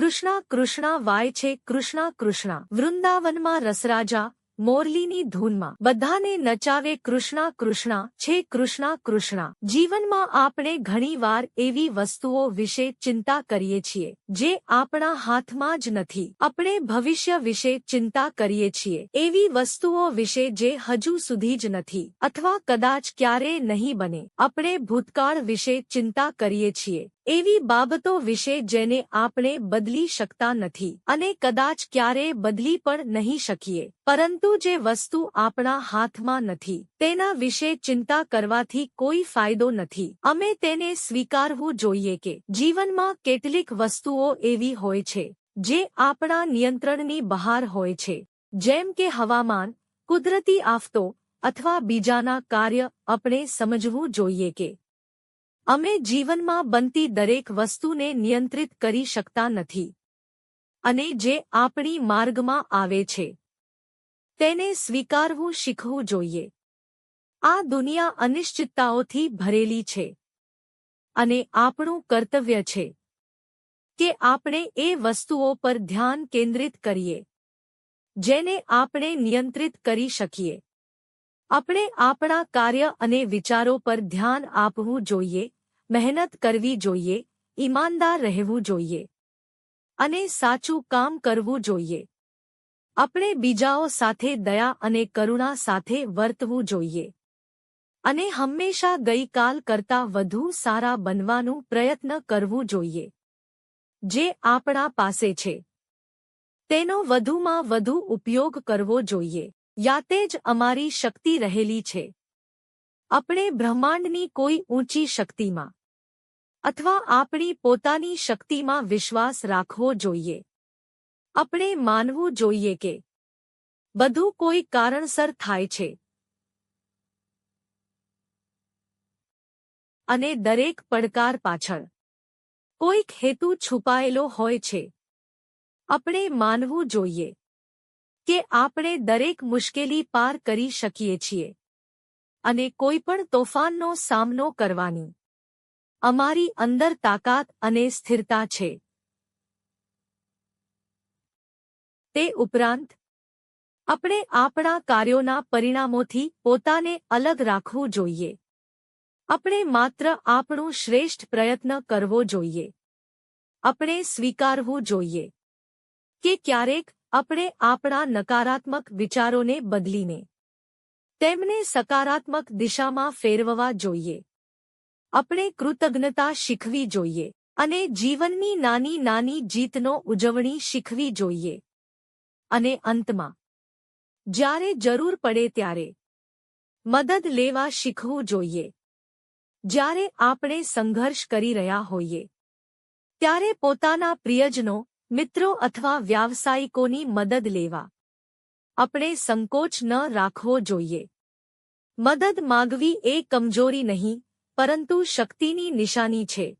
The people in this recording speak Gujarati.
કૃષ્ણા કૃષ્ણા વાય છે કૃષ્ણા કૃષ્ણા. વૃંદાવનમાં રસરાજા, મોરલીની ધૂનમાં. બધાને નચાવે કૃષ્ણા કૃષ્ણા છે કૃષ્ણા કૃષ્ણા. જીવનમાં આપણે ઘણીવાર એવી વસ્તુઓ વિશે ચિંતા કરીએ છીએ, જે આપણા હાથમાં જ નથી. આપણે ભવિષ્ય વિશે ચિંતા કરીએ છીએ, એવી વસ્તુઓ વિશે જે હજુ સુધી જ નથી, અથવા કદાચ ક્યારેય નહીં બને. આપણે ભૂતકાળ વિશે ચિંતા કરીએ છીએ એવી બાબતો વિશે જેને આપણે બદલી શકતા નથી અને કદાચ ક્યારે બદલી પણ નહીં શકીએ. પરંતુ જે વસ્તુ આપણા હાથમાં નથી, તેના વિશે ચિંતા કરવાથી કોઈ ફાયદો નથી. અમે તેને સ્વીકારવું જોઈએ કે જીવનમાં કેટલીક વસ્તુઓ એવી હોય છે, જે આપણા નિયંત્રણની બહાર હોય છે. જેમ કે હવામાન, કુદરતી આફતો અથવા બીજાના કાર્ય આપણે સમજવું જોઈએ કે અમે જીવનમાં બનતી દરેક વસ્તુને નિયંત્રિત કરી શકતા નથી. અને જે આપણી માર્ગમાં આવે છે. તેને સ્વીકારવું શીખવું જોઈએ. આ દુનિયા અનિશ્ચિતતાઓથી ભરેલી છે. અને આપણું કર્તવ્ય છે. કે આપણે એ વસ્તુઓ પર ધ્યાન કેન્દ્રિત કરીએ. જેને આપણે નિયંત્રિત કરી શકીએ. આપણે આપણા કાર્ય અને વિચારો પર ધ્યાન આપવું જોઈએ, મહેનત કરવી જોઈએ, ઈમાનદાર રહેવું જોઈએ અને સાચું કામ કરવું જોઈએ. આપણે બીજાઓ સાથે દયા અને કરુણા સાથે વર્તવું જોઈએ અને હંમેશા ગઈકાલ કરતાં વધુ સારા બનવાનું પ્રયત્ન કરવું જોઈએ, જે આપણા પાસે છે. તેનો વધુમાં વધુ ઉપયોગ કરવો જોઈએ. યાતે જ અમારી શક્તિ રહેલી છે. આપણે બ્રહ્માંડની કોઈ ઊંચી શક્તિમાં અથવા આપણી પોતાની શક્તિમાં વિશ્વાસ રાખવો જોઈએ. આપણે માનવું જોઈએ કે બધું કોઈ કારણસર થાય છે. અને દરેક પડકાર પાછળ કોઈક હેતુ છુપાયેલો હોય છે. આપણે માનવું જોઈએ કે આપણે દરેક મુશ્કેલી પાર કરી શકીએ છીએ. અને કોઈપણ તોફાનનો સામનો કરવાની. અમારી અંદર તાકાત અને સ્થિરતા છે. તે ઉપરાંત, આપણે આપણા કાર્યોના પરિણામોથી પોતાને અલગ રાખવું જોઈએ. આપણે માત્ર આપણું શ્રેષ્ઠ પ્રયત્ન કરવો જોઈએ. આપણે સ્વીકારવું જોઈએ. કે ક્યારેક આપણે આપણા નકારાત્મક વિચારોને બદલીને તેમને સકારાત્મક દિશામાં ફેરવવા જોઈએ. આપણે કૃતજ્ઞતા શીખવી જોઈએ અને જીવનની નાની નાની જીતનો ઉજવણી શીખવી જોઈએ. અને અંતમાં, જ્યારે જરૂર પડે ત્યારે મદદ લેવા શીખવું જોઈએ. જ્યારે આપણે સંઘર્ષ કરી રહ્યા હોઈએ, ત્યારે પોતાના પ્રિયજનો મિત્રો અથવા વ્યાવસાયિકોની મદદ લેવા. આપણે સંકોચ ન રાખવો જોઈએ. મદદ માગવી એ કમજોરી નહીં, પરંતુ શક્તિની નિશાની છે.